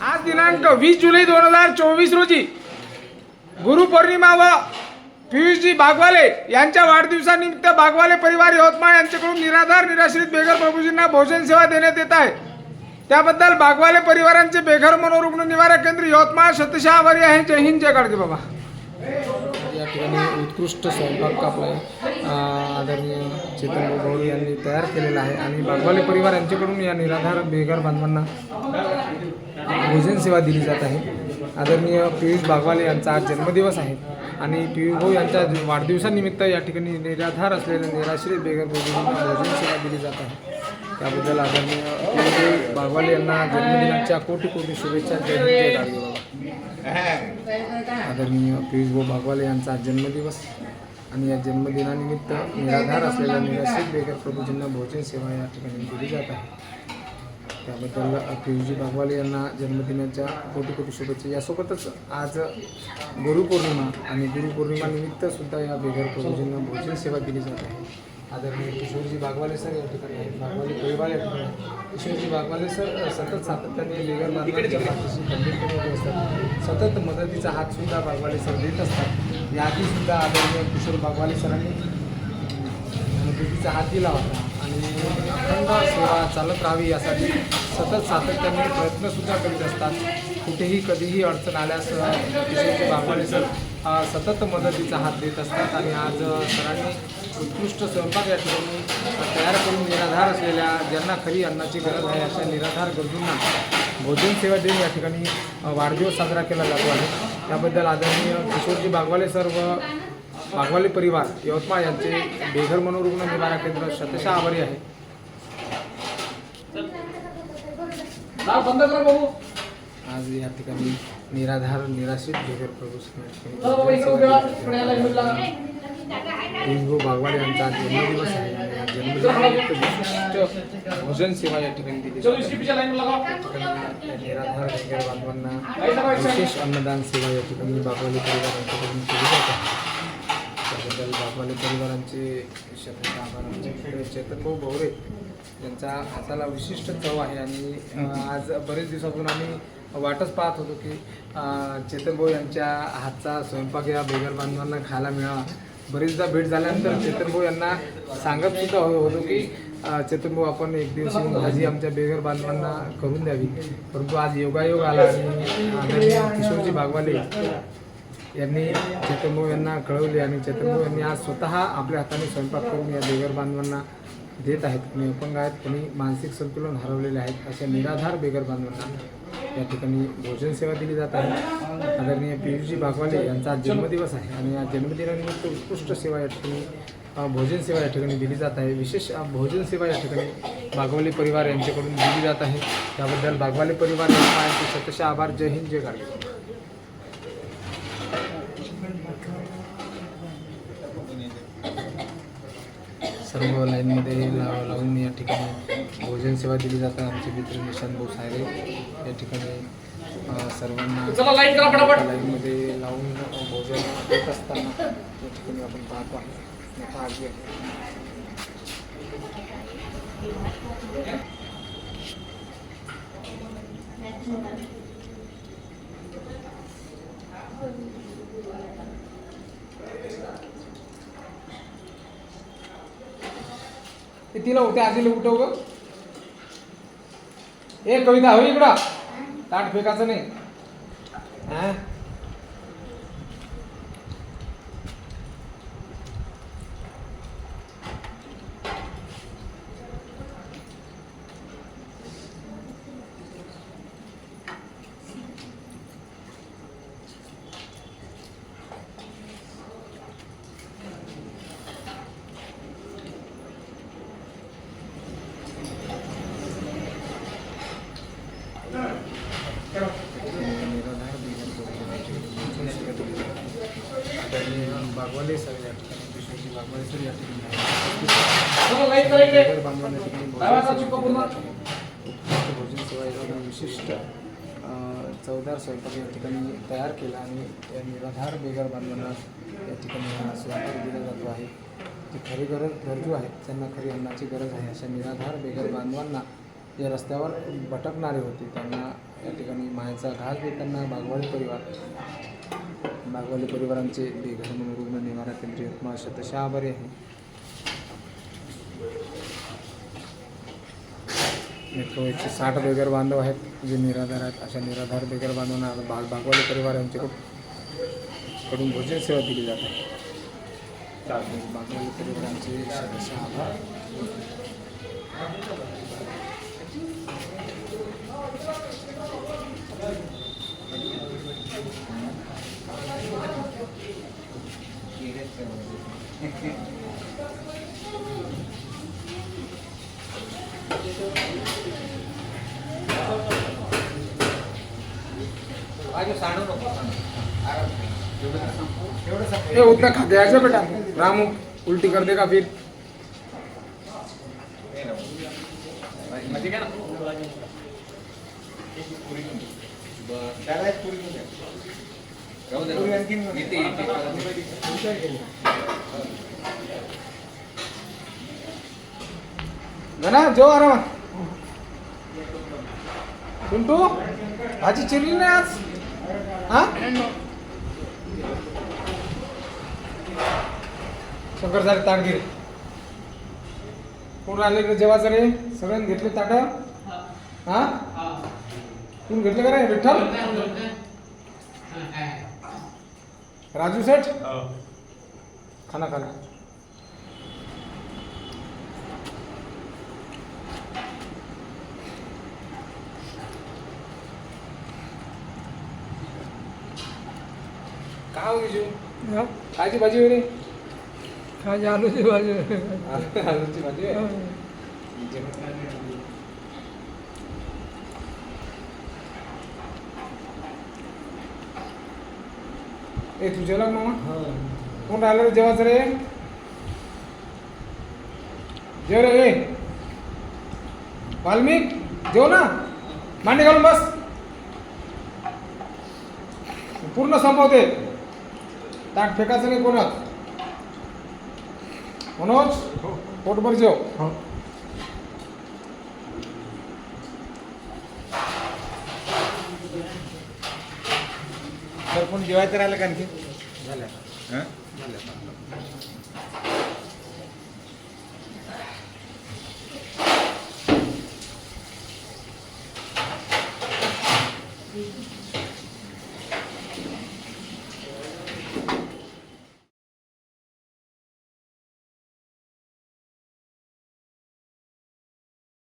आज दिनांक वीस जुलै दोन हजार चोवीस रोजी गुरुपौर्णिमा व पियुषजी बागवाले यांच्या वाढदिवसानिमित्त बागवाले परिवार यवतमाळ यांच्याकडून निराधार निराश्रित बेघर प्रभूजींना भोजन सेवा देण्यात येत आहे. त्याबद्दल बागवाले परिवारांचे बेघर मनोरुग्ण निवारक केंद्र यवतमाळ सत्यशा आभारी आहे. जय हिंद जय गाडगे बाबा. या ठिकाणी उत्कृष्ट स्वयंपाक आपला आदरणीय चेतन गौरी यांनी तयार केलेला आहे आणि बागवाले परिवार यांच्याकडून या निराधार बेघर बांधवांना भोजन सेवा दिली जात आहे. आदरणीय पियुष बागवाले यांचा आज जन्मदिवस आहे. आणि पियुष भाऊ यांच्या वाढदिवसानिमित्त या ठिकाणी निराधार असलेल्या निराश्रित बेघर भोजन भोजन सेवा दिली जात आहे. त्याबद्दल आदरणीय पियुष भाऊ बागवाले यांना जन्मदिनाच्या कोटी कोटी शुभेच्छा. जय आदरणीय पियुष भाऊ बागवाले यांचा आज जन्मदिवस. आणि या जन्मदिनानिमित्त निराधार असलेल्या निराश्रित बेघर प्रभूजींना भोजन सेवा या ठिकाणी दिली जात आहे. त्याबद्दल पियुजी बागवाल यांना जन्मदिनाच्या कोटी कोटी शुभेच्छा. यासोबतच आज गुरुपौर्णिमा आणि गुरुपौर्णिमानिमित्त सुद्धा या बेघर प्रभूजींना भोजन सेवा दिली जात आहे. आदरणीय किशोरजी बागवाले सर या ठिकाणी आहेत. बागवाले परिवार या ठिकाणी किशोरजी बागवाले सर सतत सातत्याने बेघर बांधवांच्या पाठीशी खंबीरपणे असतात. सतत मदतीचा हात सुद्धा बागवाले सर देत असतात. याआधी सुद्धा आदरणीय किशोर बागवाले सरांनी मदतीचा हात दिला होता. आणि अखंड सेवा चालत राहावी यासाठी सतत सातत्याने प्रयत्नसुद्धा करीत असतात. कुठेही कधीही अडचण आल्यास किशोरजी बागवाले सर सतत मदतीचा हात देत असतात आणि आज सरांनी उत्कृष्ट स्वयंपाक या ठिकाणी तयार करून निराधार असलेल्या ज्यांना खरी अन्नाची गरज आहे अशा निराधार गरजूंना भोजन सेवा देऊन या ठिकाणी वाढदिवस साजरा केला जातो आहे. त्याबद्दल आदरणीय किशोरजी बागवाले सर व बागवाले परिवार यवतमाळ यांचे बेघर मनोरुग्ण निवारा केंद्र शतशः आभारी आहे. आज या ठिकाणी निराधार निराश्रित बेघर प्रभू बागवाले यांचा जन्मदिवस आहे. आणि या भोजन सेवा या ठिकाणी दिली निराधार बेघर बांधवांना विशेष अन्नदान सेवा या ठिकाणी बागवाले परिवारांच्याकडून केली जात. आहे त्याबद्दल बागवाले परिवारांचे शब्द आभार आमचे मित्र चेतन भाऊ भोवरे हाताला विशिष्ट चव आहे आणि आज बरेच दिवसापासून आम्ही वाटच पाहत होतो की अं, चेतन भाऊ यांच्या हातचा स्वयंपाक या बेघर बांधवांना खायला मिळावा. बरेचदा भेट झाल्यानंतर चेतन भाऊ यांना सांगत सुद्धा हो-, होतो की अं, चेतन भाऊ आपण एक दिवस येऊन भाजी आमच्या बेघर बांधवांना करून द्यावी. परंतु आज योगायोग आला आणि किशोरजी बागवाले यांनी चेतनभाऊ यांना कळवले आणि चेतनभाऊ यांनी आज स्वतः आपल्या हाताने स्वयंपाक करून या बेघर बांधवांना देत आहेत. कोणी अपंग आहेत कोणी मानसिक संतुलन हरवलेले आहेत अशा निराधार बेघर बांधवांना या ठिकाणी भोजन सेवा दिली जात आहे. आदरणीय पियुषजी बागवाले यांचा आज जन्मदिवस आहे आणि या जन्मदिनानिमित्त उत्कृष्ट सेवा या ठिकाणी भोजन सेवा या ठिकाणी दिली जात आहे. विशेष भोजन सेवा या ठिकाणी बागवाले परिवार यांच्याकडून दिली जात आहे. त्याबद्दल बागवाले परिवार यांचे शतशः आभार. जय हिंद जय गाडगे. सर्व लाईनमध्ये लाव लावून या ठिकाणी भोजन सेवा दिली जाते आमचे मित्र निशांत भाऊ सायरे या ठिकाणी सर्वांना लाईनमध्ये लावून भोजन देत असताना या ठिकाणी आपण पाहतो आहे. मोठा तिला होते आजीला उठव ग. ए कविता हो इकडं. ताट फेकायचं नाही. हा निराधार बेघर भोजनाची भोजन सेवा दिली जाते. आदरणीय बागवाले सर या ठिकाणी या ठिकाणी ठिकाणी भोजन सेवा योजना विशिष्ट चवदार स्वयंपाक या ठिकाणी तयार केला आणि या निराधार बेगर बांधवांना या ठिकाणी स्वयंपाक दिला जातो आहे. जी खरी गरज गरजू आहेत त्यांना खरी अन्नाची गरज आहे. अशा निराधार बेगर बांधवांना जे रस्त्यावर भटकणारे होते त्यांना या ठिकाणी मायेचा घास देताना बागवाडी परिवार बागवाडी परिवारांचे बेघर म्हणून रुग्ण निवारा केंद्र यवतमाळ शतशा आभारी आहे. मेट्रो एकशे साठ बेघर बांधव आहेत जे निराधार आहेत. अशा निराधार बेघर बांधवांना बाग बागवाडी परिवार यांच्याकडून कडून भोजन सेवा दिली जाते आहे. बागवाडी परिवारांचे शतशा आभार. ए उतना खाते दे बेटा. रामू उल्टी कर देगा फिर? ना जो आरामात. पिंटू भाजी चिरली नाही आज? हा? शंकर झाले ताट कोण आले इकडे जेवायचं रे? सगळ्यांनी घेतले ताट? हा? तुम्ही घेतले का रे? विठ्ठल? राजू सेठ? खाना खाना. का हो विजू? कायची भाजी होय रे खाजी आलूची भाजी. आलूची भाजी होय? ए तू जेवला का मामा कोण राहिलं रे जेवायचं रे? जेव रे ए. वाल्मिक जेव ना. मांडी घालून बस. पूर्ण संपवते. ताट फेकायचं नाही कोणात. मनोज पोटभर जेव. तर पण जेवायचं राहिलं का आणखी झाल्या हं?